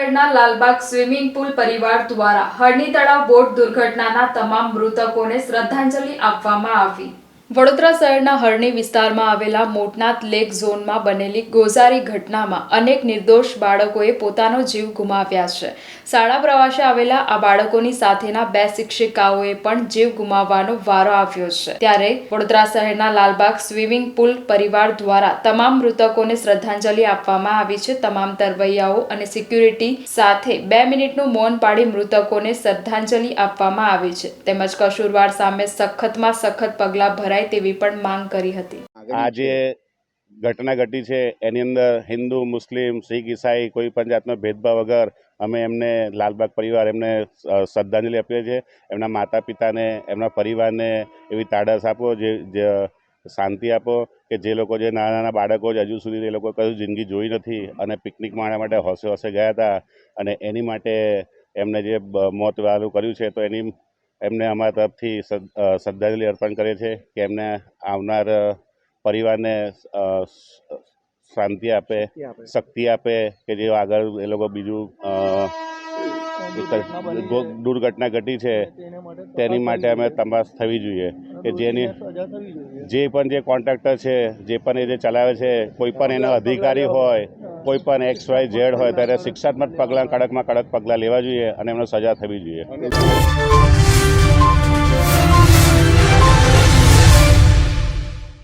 શહેરના Lalbaug swimming pool પરિવાર દ્વારા હરણી તળાવ બોટ દુર્ઘટનાના તમામ મૃતકોને શ્રદ્ધાંજલિ આપવામાં આવી. વડોદરા શહેરના હરણી વિસ્તારમાં આવેલા મોટનાથ લેક ઝોનમાં બનેલી ગોઝારી ઘટનામાં અનેક નિર્દોષ બાળકોએ પોતાનો જીવ ગુમાવ્યા છે. શાળા પ્રવાસે આવેલા આ બાળકોની સાથેના બે શિક્ષિકાઓએ પણ જીવ ગુમાવવાનો વારો આવ્યો છે. ત્યારે વડોદરા શહેરના લાલબાગ સ્વિમિંગ પુલ પરિવાર દ્વારા તમામ મૃતકોને શ્રદ્ધાંજલિ આપવામાં આવી છે. તમામ તરવૈયાઓ અને સિક્યુરિટી સાથે બે મિનિટનું મૌન પાડી મૃતકોને શ્રદ્ધાંજલિ આપવામાં આવી છે. તેમજ કસૂરવાર સામે સખતમાં સખત પગલાં ભરાય તેવી પણ માંગ કરી હતી. આ જે ઘટના ઘટી છે એની અંદર હિન્દુ મુસ્લિમ શીખ ઈસાઈ કોઈ પણ જાતનો ભેદભાવ વગર અમે એમને લાલબાગ પરિવાર એમને શ્રદ્ધાંજલિ આપીએ છીએ. એમના માતા પિતાને એમના પરિવારને એવી તાડસ આપો જે શાંતિ આપો કે જે લોકો જે નાના નાના બાળકો જ હજુ સુધી એ લોકો કશું જિંદગી જોઈ નથી અને પિકનિક માણવા માટે હોંશે હોંશે ગયા હતા અને એની માટે એમને જે મોત વાળું કર્યું છે તો એની એમને અમારા તરફથી શ્રદ્ધાંજલિ અર્પણ કરીએ છીએ કે એમને આવનાર પરિવારને શાંતિ આપે શક્તિ આપે કે જે આગળ એ લોકો બીજું દુર્ઘટના ઘટી છે તેની માટે અમે તપાસ થવી જોઈએ કે જેની જે પણ જે કોન્ટ્રાક્ટર છે જે પણ એ જે ચલાવે છે કોઈ પણ એનો અધિકારી હોય કોઈ પણ એક્સ વાય ઝેડ હોય, ત્યારે શિક્ષાત્મક પગલાં, કડકમાં કડક પગલાં લેવા જોઈએ અને એમને સજા થવી જોઈએ.